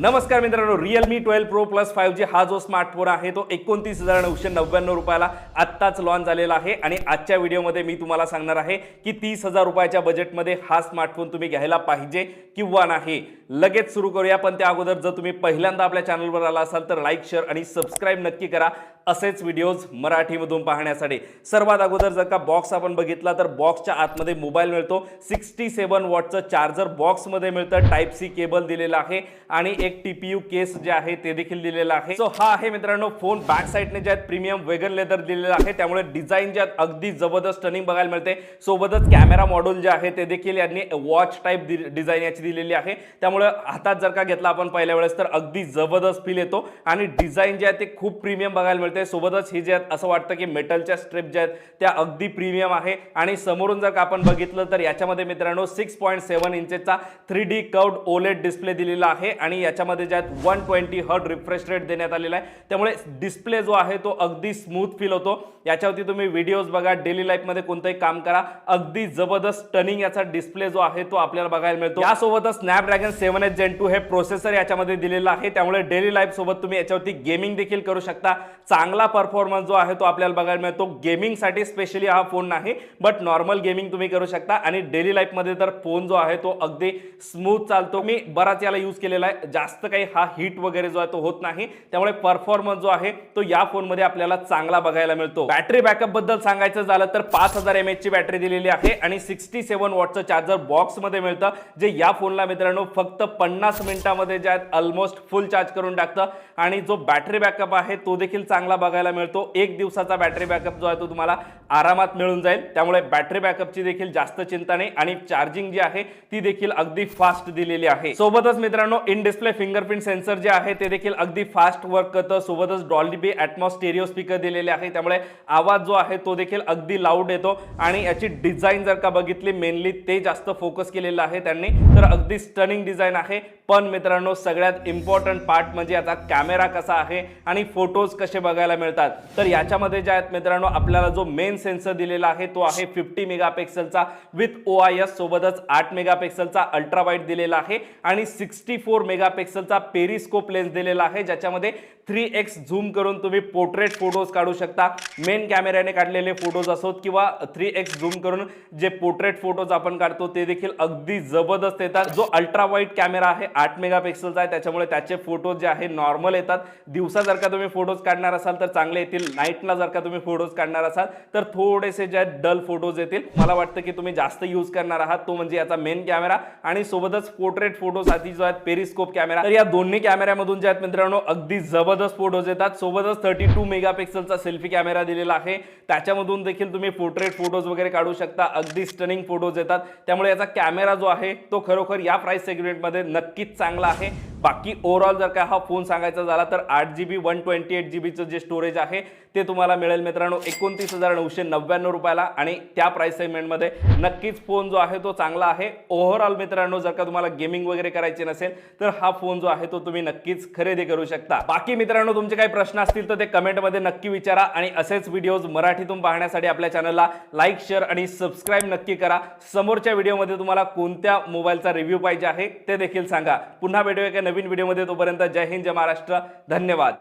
नमस्कार मित्रांनो Realme twelve pro plus five G हा जो स्मार्टफोन आहे तो एकोणतीस हजार नऊशे नव्याण्णव रुपयाला आत्ताच लॉन्च झालेला आहे. आणि आजच्या व्हिडिओमध्ये मी तुम्हाला सांगणार आहे की तीस हजार रुपयाच्या बजेटमध्ये हा स्मार्टफोन तुम्ही घ्यायला पाहिजे किंवा नाही. लगेच सुरू करूया पण त्या अगोदर जर तुम्ही पहिल्यांदा आपल्या चॅनलवर आला असाल तर लाईक शेअर आणि सबस्क्राईब नक्की करा. असेच व्हिडिओज मराठीमधून पाहण्यासाठी. सर्वात अगोदर जर का बॉक्स आपण बघितला तर बॉक्सच्या आतमध्ये मोबाईल मिळतो. सिक्स्टी सेवन वॉटचं चार्जर बॉक्समध्ये मिळतं. टाईप सी केबल दिलेलं आहे. आणि एक टी पी यू केस जे आहे ते देखील दिलेलं आहे. सो हा आहे मित्रांनो फोन बॅक साईडने जे आहेत प्रीमियम वेगन लेदर दिलेलं आहे. त्यामुळे डिझाईन जे आहेत अगदी जबरदस्त टर्निंग बघायला मिळते. सोबतच कॅमेरा मॉड्यूल जे आहे ते देखील यांनी वॉच टाईप डिझाईन याची दिलेली आहे. त्यामुळे हातात जर का घेतला आपण पहिल्या वेळेस तर अगदी जबरदस्त फील येतो. आणि डिझाईन जे आहे ते खूप प्रीमियम बघायला मिळते. सोबतच ही जे आहेत असं वाटतं की मेटलच्या स्ट्रिप ज्या आहेत त्या अगदी प्रीमियम आहे. आणि समोरून जर का आपण बघितलं तर याच्यामध्ये मित्रांनो six point seven इंचेसचा three D curved OLED display दिलेला आहे. आणि याच्यामध्ये ज्या आहेत one twenty hertz refresh rate देण्यात आलेला आहे. त्यामुळे डिस्प्ले जो आहे तो अगदी स्मूथ फील होतो. याच्यावरती तुम्ही व्हिडिओज बघा डेली लाईफमध्ये कोणतंही काम करा. अगदी जबरदस्त टर्निंग याचा डिस्प्ले जो आहे तो आपल्याला बघायला मिळतो. यासोबतच Snapdragon seven H gen two हे प्रोसेसर याच्यामध्ये दिलेलं आहे. त्यामुळे डेली लाईफ सोबत तुम्ही याच्यावरती गेमिंग देखील करू शकता. चांगला चांगला परफॉर्मन्स जो आहे तो आपल्याला बघायला मिळतो. गेमिंगसाठी स्पेशली हा फोन नाही बट नॉर्मल गेमिंग तुम्ही करू शकता. आणि डेली लाईफमध्ये तर फोन जो आहे तो अगदी स्मूथ चालतो. मी बराच याला यूज केलेला आहे. जास्त काही हा हीट वगैरे जो आहे तो होत नाही. त्यामुळे परफॉर्मन्स जो आहे तो या फोनमध्ये आपल्याला चांगला बघायला मिळतो. बॅटरी बॅकअपबद्दल सांगायचं झालं तर पाच हजार एम ची बॅटरी दिलेली आहे आणि सिक्स्टी सेव्हन वॉटचं चार्जर बॉक्समध्ये मिळतं जे या फोनला मित्रांनो फक्त पन्नास मिनिटामध्ये जे आहेत ऑलमोस्ट फुल चार्ज करून टाकतं. आणि जो बॅटरी बॅकअप आहे तो देखील चांगला बघायला मिळतो. एक दिवसाचा बॅटरी बॅकअप जो आहे तो तुम्हाला आरामात मिळून जाईल. त्यामुळे बॅटरी बॅकअपची देखील जास्त चिंता नाही. आणि चार्जिंग जी आहे ती देखील अगदी फास्ट दिलेली आहे. सोबतच मित्रांनो इन डिस्प्ले फिंगरप्रिंट सेन्सर जे आहे ते देखील अगदी फास्ट वर्क करतं. सोबतच डॉल्बी ॲटमॉस स्टेरिओ स्पीकर दिलेले आहे. त्यामुळे आवाज जो आहे तो देखील अगदी लाऊड येतो. आणि याची डिझाईन जर का बघितली मेनली ते जास्त फोकस केलेलं आहे त्यांनी तर अगदी स्टनिंग डिझाईन आहे. पण मित्रांनो सगळ्यात इम्पॉर्टंट पार्ट म्हणजे याचा कॅमेरा कसा आहे आणि फोटोज कसे बघायला मिळतात. तर याच्यामध्ये जे आहेत मित्रांनो आपल्याला जो मेन सेन्सर दिलेला आहे. तो आहे फिफ्टी मेगापिक्सलचा विथ ओ आय एस सोबतच आठ मेगापिक्सलचा अल्ट्रा वाईट दिलेला आहे. आणि सिक्स्टी फोर मेगापिक्सलचा पेरिस्कोप लेन्स दिलेला आहे. ज्याच्यामध्ये थ्री एक्स झूम करून तुम्ही पोर्ट्रेट फोटोज काढू शकता. मेन कॅमेऱ्याने काढलेले फोटोज असोत किंवा थ्री एक्स झूम करून जे पोर्ट्रेट फोटोज आपण काढतो ते देखील अगदी जबरदस्त येतात. जो अल्ट्रा वाईट कॅमेरा आहे आठ मेगापिक्सलचा आहे. त्याच्यामुळे त्याचे फोटोज जे आहे नॉर्मल येतात. दिवसा जर का तुम्ही फोटोज काढणार असाल तर चांगले येतील. नाईटला जर का तुम्ही फोटोज काढणार असाल तर थोडेसे जे आहेत डल फोटोज येतील. मला वाटतं की तुम्ही जास्त यूज करणार आहात. तो म्हणजे याचा मेन कॅमेरा आणि सोबतच पोर्ट्रेट फोटोज आधी जो आहेत पेरिस्कोप कॅमेरा तर या दोन्ही कॅमेऱ्यामधून जे आहेत मित्रांनो अगदी जबरदस्त फोटोज येतात. सोबतच थर्टी टू मेगापिक्सलचा सेल्फी कॅमेरा दिलेला आहे. त्याच्यामधून देखील तुम्ही पोर्ट्रेट फोटोज वगैरे काढू शकता. अगदी स्टनिंग फोटोज येतात. त्यामुळे याचा कॅमेरा जो आहे तो खरोखर या प्राइस सेगमेंटमध्ये नक्कीच चांगला आहे. बाकी ओव्हरऑल जर का हा फोन सांगायचा झाला तर आठ G B one twenty eight G बीचं जे स्टोरेज आहे ते तुम्हाला मिळेल मित्रांनो एकोणतीस हजार नऊशे नव्याण्णव रुपयाला. आणि त्या प्राईस सेगमेंटमध्ये नक्कीच फोन जो आहे तो चांगला आहे. ओव्हरऑल मित्रांनो जर का तुम्हाला गेमिंग वगैरे करायची नसेल तर हा फोन जो आहे तो तुम्ही नक्कीच खरेदी करू शकता. बाकी मित्रांनो तुमचे काही प्रश्न असतील तर ते कमेंटमध्ये नक्की विचारा. आणि असेच व्हिडिओज मराठीतून पाहण्यासाठी आपल्या चॅनलला लाईक शेअर आणि सबस्क्राईब नक्की करा. समोरच्या व्हिडिओमध्ये तुम्हाला कोणत्या मोबाईलचा रिव्ह्यू पाहिजे आहे ते देखील सांगा. पुन्हा भेटूया एका नवीन व्हिडिओमध्ये तोपर्यंत जय हिंद जय महाराष्ट्र. धन्यवाद.